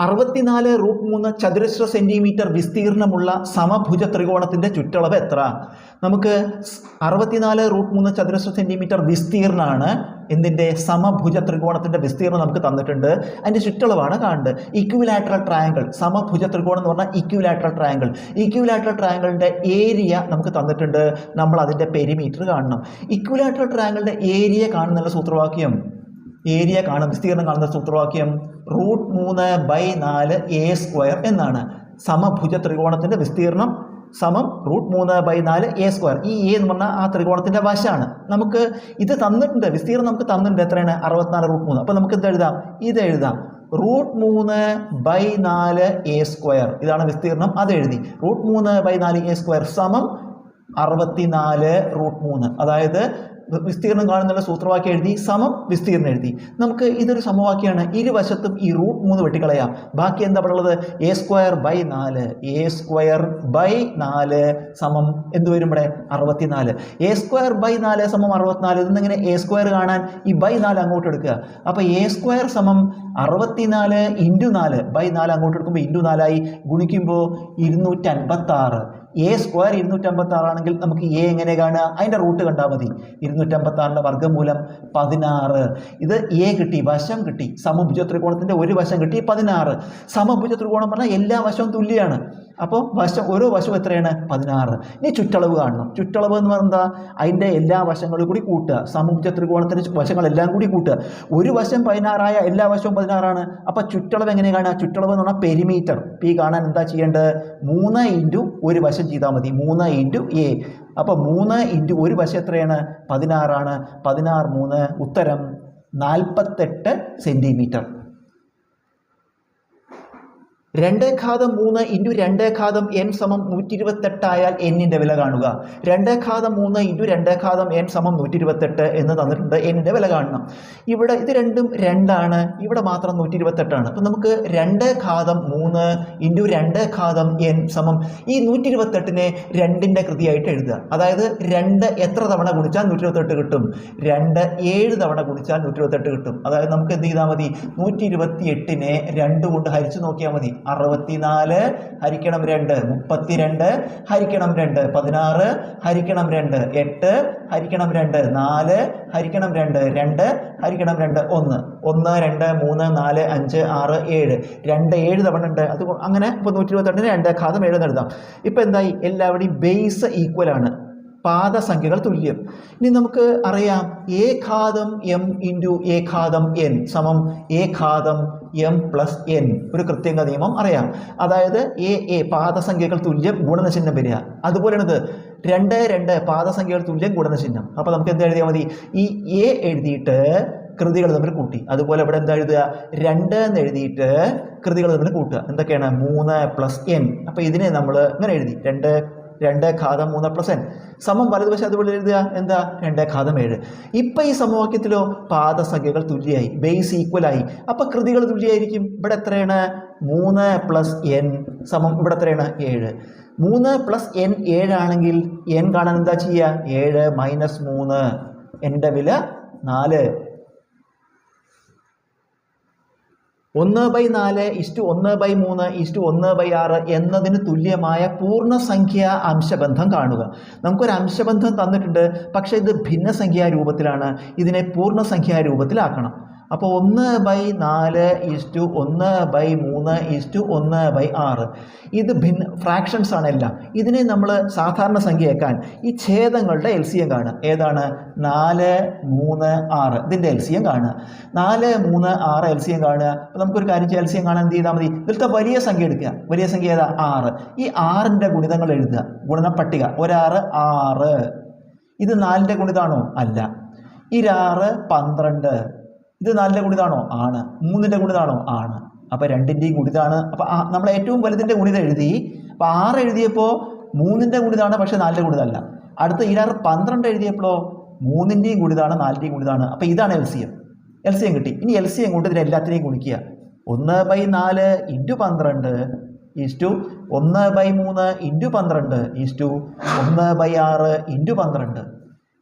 അറുപത്തിനാല് റൂട്ട് മൂന്ന് ചതുരശ്ര സെന്റിമീറ്റർ വിസ്തീർണമുള്ള സമഭുജ ത്രികോണത്തിന്റെ ചുറ്റളവ് എത്ര? നമുക്ക് അറുപത്തിനാല് റൂട്ട് മൂന്ന് ചതുരശ്ര സെന്റിമീറ്റർ വിസ്തീർണമാണ് എന്തിന്റെ സമഭുജ ത്രികോണത്തിന്റെ വിസ്തീർണം നമുക്ക് തന്നിട്ടുണ്ട്. അതിന്റെ ചുറ്റളവാണ് കാണേണ്ടത് ഇക്വിലാറ്ററൽ ട്രയാങ്കിൾ സമഭുജ ത്രികോണം എന്ന് പറഞ്ഞാൽ ഇക്വിലാറ്ററൽ ട്രയാങ്കിൾ ഇക്വിലാറ്ററൽ ട്രയാങ്കിളിന്റെ ഏരിയ നമുക്ക് തന്നിട്ടുണ്ട്. നമ്മൾ അതിന്റെ പെരിമീറ്റർ കാണണം. ഇക്വിലാറ്ററൽ ട്രയാങ്കിളിന്റെ ഏരിയ കാണുന്നുള്ള സൂത്രവാക്യം. ഏരിയ കാണും. വിസ്തീർണം കാണുന്ന സൂത്രവാക്യം. റൂട്ട് മൂന്ന് ബൈ നാല് എ സ്ക്വയർ എന്നാണ്. സമഭുജ ത്രികോണത്തിന്റെ വിസ്തീർണം സമം റൂട്ട് മൂന്ന് ബൈ നാല് എ സ്ക്വയർ. ഈ എ എന്ന് പറഞ്ഞാൽ ആ ത്രികോണത്തിന്റെ വശമാണ്. നമുക്ക് ഇത് തന്നിട്ടുണ്ട്. വിസ്തീർണം നമുക്ക് തന്നിട്ടുണ്ട്. എത്രയാണ്? അറുപത്തിനാല് റൂട്ട് മൂന്ന്. അപ്പോൾ നമുക്ക് എന്ത് എഴുതാം? ഇത് എഴുതാം. റൂട്ട് മൂന്ന് ബൈ നാല് എ സ്ക്വയർ. ഇതാണ് വിസ്തീർണം അത് എഴുതി. റൂട്ട് മൂന്ന് ബൈ നാല് എ സ്ക്വയർ സമം അറുപത്തിനാല് റൂട്ട് മൂന്ന്. അതായത് വിസ്തീർണം കാണുന്നുള്ള സൂത്രവാക്യം എഴുതി സമം വിസ്തീർണം എഴുതി. നമുക്ക് ഇതൊരു സമവാക്യമാണ്. ഇരുവശത്തും ഈ റൂട്ട് മൂന്ന് വെട്ടിക്കളയാം. ബാക്കി എന്താ പറയുള്ളത് എ സ്ക്വയർ ബൈ നാല്. എ സ്ക്വയർ ബൈ നാല് സമം എന്ത് വരും ഇവിടെ? അറുപത്തിനാല്. എ സ്ക്വയർ ബൈ നാല് സമം അറുപത്തിനാല്. ഇതെന്നിങ്ങനെ എ സ്ക്വയർ കാണാൻ ഈ ബൈ നാല് അങ്ങോട്ട് എടുക്കുക. അപ്പോൾ എ സ്ക്വയർ സമം അറുപത്തിനാല് ഇന്റു നാല്. ബൈ നാല് അങ്ങോട്ട് എടുക്കുമ്പോൾ ഇന്റു നാലായി ഗുണിക്കുമ്പോൾ ഇരുന്നൂറ്റി അൻപത്തി ആറ് എ സ്ക്വയർ ഇരുന്നൂറ്റമ്പത്തി ആറാണെങ്കിൽ നമുക്ക് എ എങ്ങനെ കാണുക? അതിന്റെ റൂട്ട് കണ്ടാൽ മതി. ഇരുന്നൂറ്റമ്പത്തി ആറിന്റെ വർഗമൂലം പതിനാറ്. ഇത് എ കിട്ടി വശം കിട്ടി. സമഭുജ ത്രികോണത്തിന്റെ ഒരു വശം കിട്ടി പതിനാറ്. സമഭുജ ത്രികോണം പറഞ്ഞാൽ എല്ലാ വശവും തുല്യമാണ് അപ്പോൾ വശം ഓരോ വശം എത്രയാണ്? പതിനാറ്. ഇനി ചുറ്റളവ് കാണണം. ചുറ്റളവ് എന്ന് പറഞ്ഞാൽ എന്താ? അതിന്റെ എല്ലാ വശങ്ങളും കൂടി കൂട്ടുക. സമഭുജ ത്രികോണത്തിന്റെ വശങ്ങളെല്ലാം കൂടി കൂട്ടുക. ഒരു വശം പതിനാറായ എല്ലാ വശവും പതിനാറാണ്. അപ്പോൾ ചുറ്റളവ് എങ്ങനെ കാണുക? ചുറ്റളവ് എന്ന് പറഞ്ഞാൽ പെരിമീറ്റർ പി കാണാൻ എന്താ ചെയ്യേണ്ടത്? മൂന്ന് ഇന്റു ഒരു വശം ചെയ്താൽ മതി. മൂന്ന് ഇന്റു എ അപ്പോൾ മൂന്ന് ഇന്റു ഒരു വശം എത്രയാണ്? പതിനാറാണ്. പതിനാറ് മൂന്ന് ഉത്തരം നാൽപ്പത്തെട്ട് സെന്റിമീറ്റർ രണ്ട് ഘാതം മൂന്ന് ഇന്റു രണ്ടേ ഘാതം എൻ സമം നൂറ്റി ഇരുപത്തെട്ടായാൽ എന്നിന്റെ വില കാണുക. രണ്ടേ ഘാതം മൂന്ന് ഇന്റു രണ്ടേ ഘാതം എൻ സമം നൂറ്റി ഇരുപത്തെട്ട് എന്ന് തന്നിട്ടുണ്ട് എന്നിന്റെ വില കാണണം. ഇവിടെ ഇത് രണ്ടും രണ്ടാണ്. ഇവിടെ മാത്രം നൂറ്റി ഇരുപത്തെട്ടാണ് അപ്പം നമുക്ക് രണ്ട് ഘാതം മൂന്ന് ഇന്റു രണ്ട് ഘാതം എൻ സമം ഈ നൂറ്റി ഇരുപത്തെട്ടിനെ രണ്ടിന്റെ കൃതിയായിട്ട് എഴുതുക. അതായത് രണ്ട് എത്ര തവണ ഗുണിച്ചാൽ നൂറ്റി ഇരുപത്തെട്ട് കിട്ടും? രണ്ട് ഏഴ് തവണ ഗുണിച്ചാൽ നൂറ്റി ഇരുപത്തെട്ട് കിട്ടും. അതായത് നമുക്ക് എന്ത് ചെയ്താൽ മതി? നൂറ്റി ഇരുപത്തി എട്ടിനെ രണ്ട് കൊണ്ട് ഹരിച്ചു നോക്കിയാൽ മതി. അറുപത്തിനാല് ഹരിക്കണം രണ്ട് മുപ്പത്തിരണ്ട് ഹരിക്കണം രണ്ട് പതിനാറ് ഹരിക്കണം രണ്ട് എട്ട് ഹരിക്കണം രണ്ട് നാല് ഹരിക്കണം രണ്ട് രണ്ട് ഹരിക്കണം രണ്ട് ഒന്ന്. ഒന്ന് രണ്ട് മൂന്ന് നാല് അഞ്ച് ആറ് ഏഴ്. രണ്ട് ഏഴ് തവണ ഉണ്ട്. അത് അങ്ങനെ ഇപ്പോൾ നൂറ്റി ഇരുപത്തെട്ടിന് രണ്ട് ഘാതം ഏഴ് എഴുതാം. ഇപ്പം എന്തായി? എല്ലാവരുടെയും ബേസ് ഈക്വൽ ആണ്. പാദസംഖ്യകൾ തുല്യം. ഇനി നമുക്ക് അറിയാം. എ ഘാതം എം ഇന്റു എ ഘാതം എൻ സമം എ ഘാതം എം പ്ലസ് എൻ ഒരു കൃത്യങ്ക നിയമം അറിയാം. അതായത് എ എ പാദസംഖ്യകൾ തുല്യം ഗുണനചിഹ്നം വരിക. അതുപോലെയാണിത് രണ്ട് രണ്ട് പാദസംഖ്യകൾ തുല്യം ഗുണനചിഹ്നം. അപ്പോൾ നമുക്ക് എന്ത് എഴുതിയാൽ മതി? ഈ എ എഴുതിയിട്ട് കൃതികൾ തമ്മിൽ കൂട്ടി. അതുപോലെ ഇവിടെ എന്താ എഴുതുക? രണ്ട് എന്ന് എഴുതിയിട്ട് കൃതികൾ തമ്മിൽ കൂട്ടുക. എന്തൊക്കെയാണ്? മൂന്ന് പ്ലസ് എൻ അപ്പോൾ ഇതിനെ നമ്മൾ ഇങ്ങനെ എഴുതി. രണ്ട് രണ്ട് ഘാതം മൂന്ന് പ്ലസ് എൻ സമം വലതുവശം അതുപോലെ എഴുതുക. എന്താ? രണ്ട് ഘാതം ഏഴ്. ഇപ്പം ഈ സമവാക്യത്തിലോ പാദസംഖ്യകൾ തുല്യമായി ബേസ് ഈക്വലായി അപ്പോൾ കൃതികൾ തുല്യമായിരിക്കും ഇവിടെ എത്രയാണ്? മൂന്ന് പ്ലസ് എൻ സമം ഇവിടെ എത്രയാണ്? ഏഴ്. മൂന്ന് പ്ലസ് എൻ ഏഴാണെങ്കിൽ എൻ കാണാൻ എന്താ ചെയ്യുക? ഏഴ് മൈനസ് മൂന്ന്. എന്റെ വില നാല്. ഒന്ന് ബൈ നാല് ഇസ്റ്റു ഒന്ന് ബൈ മൂന്ന് ഇസ്റ്റു ഒന്ന് ബൈ ആറ് എന്നതിന് തുല്യമായ പൂർണസംഖ്യ അംശബന്ധം കാണുക. നമുക്കൊരു അംശബന്ധം തന്നിട്ടുണ്ട്. പക്ഷേ ഇത് ഭിന്നസംഖ്യാ രൂപത്തിലാണ്. ഇതിനെ പൂർണസംഖ്യാ രൂപത്തിലാക്കണം. അപ്പോൾ ഒന്ന് ബൈ നാല് ഇസ്റ്റു ഒന്ന് ബൈ മൂന്ന് ഇസ്റ്റു ഒന്ന് ബൈ ആറ്. ഇത് ഭിന്ന ഫ്രാക്ഷൻസ് ആണ് എല്ലാം. ഇതിനെ നമ്മൾ സാധാരണ സംഖ്യയാക്കാൻ ഈ ഛേദങ്ങളുടെ എൽ സി എം കാണുക. ഏതാണ്? നാല് മൂന്ന് ആറ്. ഇതിന്റെ എൽ സി എം കാണുക. നാല് മൂന്ന് ആറ് എൽ സി എം കാണുക. അപ്പോൾ നമുക്കൊരു കാര്യം ചെയ്യാം. എൽ സി എം കാണാൻ എന്ത് ചെയ്താൽ മതി? ഇതിലത്തെ വലിയ സംഖ്യ എടുക്കുക. വലിയ സംഖ്യ ഏതാ? ആറ്. ഈ ആറിന്റെ ഗുണിതങ്ങൾ എഴുതുക. ഗുണന പട്ടിക ഒരാറ് ആറ്. ഇത് നാലിന്റെ ഗുണിതാണോ? അല്ല. ഇരാറ് പന്ത്രണ്ട്. ഇത് നാലിന്റെ ഗുണിതാണോ? ആണ്. മൂന്നിന്റെ ഗുണിതാണോ? ആണ്. അപ്പോൾ രണ്ടിന്റെയും ഗുണിതാണ്. അപ്പോൾ നമ്മൾ ഏറ്റവും വലുതിന്റെ ഗുണിത എഴുതി. അപ്പോൾ ആറ് എഴുതിയപ്പോൾ മൂന്നിന്റെ ഗുണിതാണ് പക്ഷേ നാലിന്റെ ഗുണിതല്ല. അടുത്ത ഇരാറ് പന്ത്രണ്ട് എഴുതിയപ്പോഴോ മൂന്നിന്റെയും ഗുണിതാണ് നാലിന്റെയും ഗുണിതാണ്. അപ്പോൾ ഇതാണ് L C M L C M കിട്ടി. ഇനി എൽ സി എം കൊണ്ട് ഇതിൽ എല്ലാത്തിനെയും ഗുണിക്കുക. ഒന്ന് ബൈ നാല് ഇന്റു പന്ത്രണ്ട് ഈസ്റ്റു ഒന്ന് ബൈ മൂന്ന് ഇന്റു പന്ത്രണ്ട് ഈസ്റ്റു ഒന്ന് ബൈ ആറ് ഇന്റു പന്ത്രണ്ട്.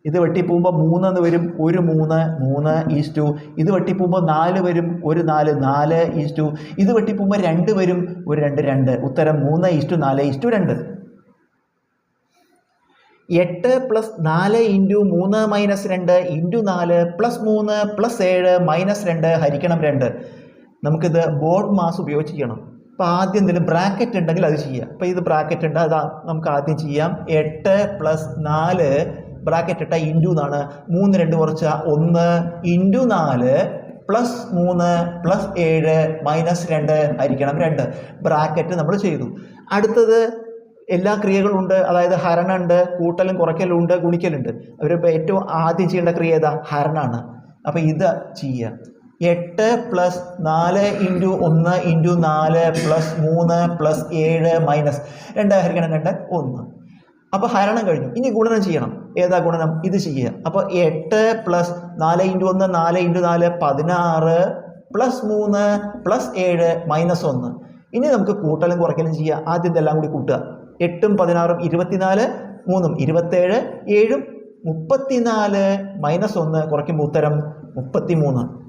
ഇത് വെട്ടിപ്പോകുമ്പോൾ മൂന്നെന്ന് വരും ഒരു മൂന്ന് മൂന്ന് ഈസ് ടു. ഇത് വെട്ടിപ്പോകുമ്പോൾ നാല് വരും ഒരു നാല് നാല് ഈസ് ടു. ഇത് വെട്ടിപ്പോകുമ്പോൾ രണ്ട് വരും ഒരു രണ്ട് രണ്ട്. ഉത്തരം മൂന്ന് ഈസ് ടു നാല് ഈസ് ടു രണ്ട്. എട്ട് പ്ലസ് നാല് ഇന്റു മൂന്ന് മൈനസ് രണ്ട് ഇന്റു നാല് പ്ലസ് മൂന്ന് പ്ലസ് ഏഴ് മൈനസ് രണ്ട് ഹരിക്കണം രണ്ട്. നമുക്കിത് ബോർഡ് മാസ് ഉപയോഗിച്ച് ചെയ്യണം. അപ്പോൾ ആദ്യം എന്തെങ്കിലും ബ്രാക്കറ്റ് ഉണ്ടെങ്കിൽ അത് ചെയ്യാം അപ്പോൾ ഇത് ബ്രാക്കറ്റ് ഉണ്ട് അതാ നമുക്ക് ആദ്യം ചെയ്യാം. എട്ട് പ്ലസ് നാല് ബ്രാക്കറ്റ് ഇട്ട ഇന്റു എന്നാണ്. മൂന്ന് രണ്ട് കുറച്ച. ഒന്ന് ഇന്റു നാല് പ്ലസ് മൂന്ന് പ്ലസ് ഏഴ് മൈനസ് രണ്ട് ആയിരിക്കണം രണ്ട്. ബ്രാക്കറ്റ് നമ്മൾ ചെയ്തു. അടുത്തത് എല്ലാ ക്രിയകളും ഉണ്ട്. അതായത് ഹരണുണ്ട് കൂട്ടലും കുറയ്ക്കലും ഉണ്ട് ഗുണിക്കലുണ്ട്. അവർ ഏറ്റവും ആദ്യം ചെയ്യേണ്ട ക്രിയ ഏതാ? ഹരണാണ്. അപ്പോൾ ഇത് ചെയ്യുക. എട്ട് പ്ലസ് നാല് ഇന്റു ഒന്ന് ഇന്റു നാല് പ്ലസ് മൂന്ന് പ്ലസ് ഏഴ് മൈനസ് രണ്ട് ഹരിക്കണം രണ്ട് ഒന്ന്. അപ്പോൾ ഹരണം കഴിഞ്ഞു. ഇനി ഗുണനം ചെയ്യണം. ഏതാ ഗുണനം? ഇത് ചെയ്യുക. അപ്പോൾ എട്ട് പ്ലസ് നാല് ഇന്റു ഒന്ന് നാല് ഇന്റു നാല് പതിനാറ് പ്ലസ് മൂന്ന് പ്ലസ് ഏഴ് മൈനസ് ഒന്ന്. ഇനി നമുക്ക് കൂട്ടലും കുറയ്ക്കലും ചെയ്യുക. ആദ്യം ഇതെല്ലാം കൂടി കൂട്ടുക. എട്ടും പതിനാറും ഇരുപത്തിനാല് മൂന്നും ഇരുപത്തേഴ് ഏഴും മുപ്പത്തിനാല് മൈനസ് ഒന്ന് കുറയ്ക്കുമ്പോൾ ഉത്തരം മുപ്പത്തി മൂന്ന്